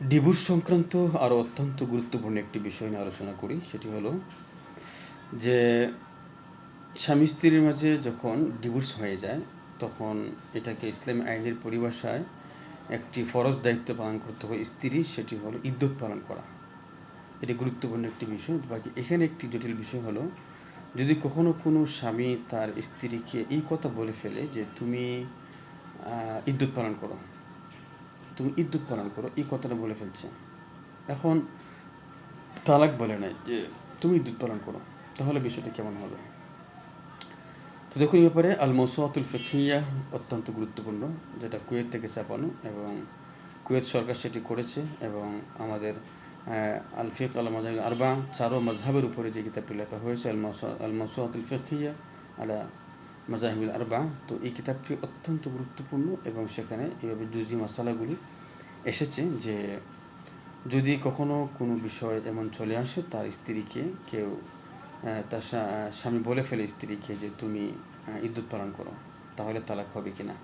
Divorce সংক্রান্ত আরও অত্যন্ত গুরুত্বপূর্ণ একটি বিষয় নিয়ে আলোচনা করি, সেটি হলো যে স্বামী স্ত্রীর মাঝে যখন ডিভোর্স হয়ে যায়, তখন এটাকে ইসলামী আইনের পরিভাষায় একটি ফরজ দায়িত্ব পালন করতে হয় স্ত্রী, সেটি হলো ইদ্যুৎ পালন করা। এটি গুরুত্বপূর্ণ একটি বিষয়। বাকি এখানে একটি জটিল বিষয় হলো, যদি কখনো কোনো স্বামী তার স্ত্রীকে এই কথা বলে ফেলে যে তুমি ইদ্যুৎ পালন করো তুমি ইদ্যুৎ পালন করো, এই কথাটা বলে ফেলছে। এখন তালাক বলে নাই যে তুমি ইদ্যুৎ পালন করো, তাহলে বিষয়টা কেমন হবে? তো দেখুন, এই ব্যাপারে আল মৌসুয়াতুল ফিকিয়া অত্যন্ত গুরুত্বপূর্ণ, যেটা কুয়েত থেকে চাপানো এবং কুয়েত সরকার সেটি করেছে এবং আমাদের আল ফিক আল মজাহ আরবা চারো মজহাবের উপরে যে কিতাবটি লেখা হয়েছে আল মৌসুয়াতুল ফিকিয়া আলা মাজাহিবুল আরবা তো এই কিতাবটি অত্যন্ত গুরুত্বপূর্ণ এবং সেখানে এইভাবে জুজি মশালাগুলি এসেছে যে যদি কখনো কোনো বিষয় এমন চলে আসে, তার স্ত্রীকে কেউ তার স্বামী বলে ফেলে স্ত্রীকে যে তুমি ইদ্যুৎ পালন করো, তাহলে তালাক হবে কি না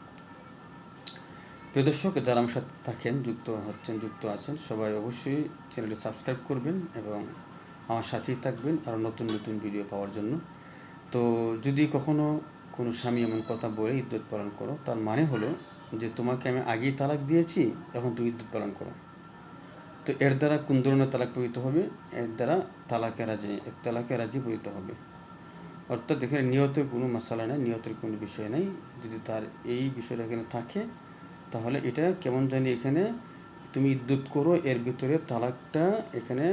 প্রিয় দর্শক, যারা আমার সাথে থাকেন, যুক্ত হচ্ছেন, যুক্ত আছেন, সবাই অবশ্যই চ্যানেলটি সাবস্ক্রাইব করবেন এবং আমার সাথেই থাকবেন আরও নতুন নতুন ভিডিও পাওয়ার জন্য। তো যদি কখনো কোনো স্বামী এমন কথা বলে ইদ্যুৎ পালন করো। তার মানে হলো যে তোমাকে আমি আগেই তালাক দিয়েছি, এখন তুমি ইদ্যুৎ পালন করো। তো এর দ্বারা কোন ধরনের তালাক পবিত হবে? এর দ্বারা তালাকে রাজি, এক তালাকে রাজি পবিত হবে। অর্থাৎ এখানে নিয়তের কোনো মশালা নেই, নিয়তের কোনো বিষয় নেই। যদি তার এই বিষয়টা এখানে থাকে, তাহলে এটা কেমন জানি এখানে তুমি ইদ্যুৎ করো, এর ভিতরে তালাকটা এখানে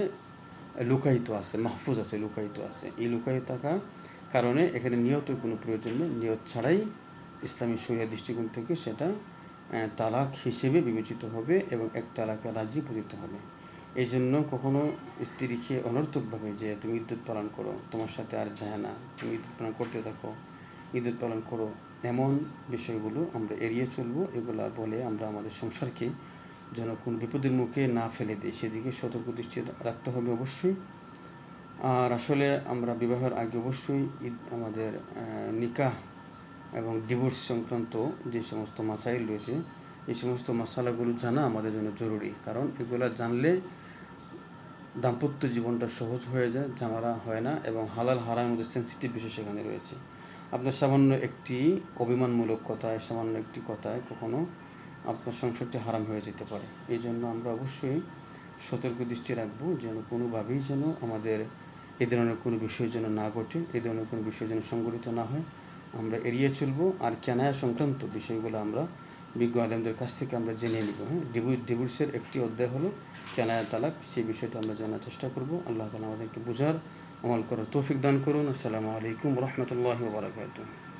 লুকায়িত আছে, মাহফুজ আছে, লুকায়িত আছে। এই লুকায়িত থাকা কারণে এখানে নিয়তের কোনো প্রয়োজন নেই। নিয়ত ছাড়াই ইসলামী শরিয়া দৃষ্টিকোণ থেকে সেটা তালাক হিসেবে বিবেচিত হবে এবং এক তালাকে রাজি পতিত হবে। এই জন্য কখনো স্ত্রীকে অনর্থকভাবে যে তুমি ইদ্যুৎ পালন করো, তোমার সাথে আর যায় না। তুমি ইদ্যুৎ পালন করতে থাকো। ইদ্যুৎ পালন করো এমন বিষয়গুলো আমরা এড়িয়ে চলবো। এগুলা বলে আমরা আমাদের সংসারকে যেন কোন বিপদের মুখে না ফেলে দিই। সেদিকে সতর্ক দৃষ্টি রাখতে হবে অবশ্যই। আর আসলে আমরা বিবাহের আগে অবশ্যই আমাদের নিকাহ এবং ডিভোর্স সংক্রান্ত যে সমস্ত মাসাইল রয়েছে, এই সমস্ত মশালাগুলো জানা আমাদের জন্য জরুরি। কারণ এগুলো জানলে দাম্পত্য জীবনটা সহজ হয়ে যায়, ঝামেলা হয় না এবং হালাল হারামের মধ্যে সেন্সিটিভ বিষয় সেখানে রয়েছে। আপনার সামান্য একটি অভিমানমূলক কথায়, সামান্য একটি কথায় কখনো আপনার সংসারটি হারাম হয়ে যেতে পারে। এই জন্য আমরা অবশ্যই সতর্ক দৃষ্টি রাখব যেন কোনোভাবেই যেন আমাদের এ ধরনের কোনো বিষয়ের জন্য না ঘটে এ ধরনের কোনো বিষয় যেন সংগঠিত না হয়, আমরা এড়িয়ে চলবো। আর কেনায়া সংক্রান্ত বিষয়গুলো আমরা বিজ্ঞ আলেমদের কাছ থেকে আমরা জেনে নিব হ্যাঁ? ডিভোর্স ডিভোর্সের একটি অধ্যায় হলো কেনায়া তালাক, সেই বিষয়টা আমরা জানার চেষ্টা করব। আল্লাহ তালা আমাদেরকে বোঝার আমল করার তৌফিক দান করুন। আসসালামু আলাইকুম রহমতুল্লাহ বারকাতুহ।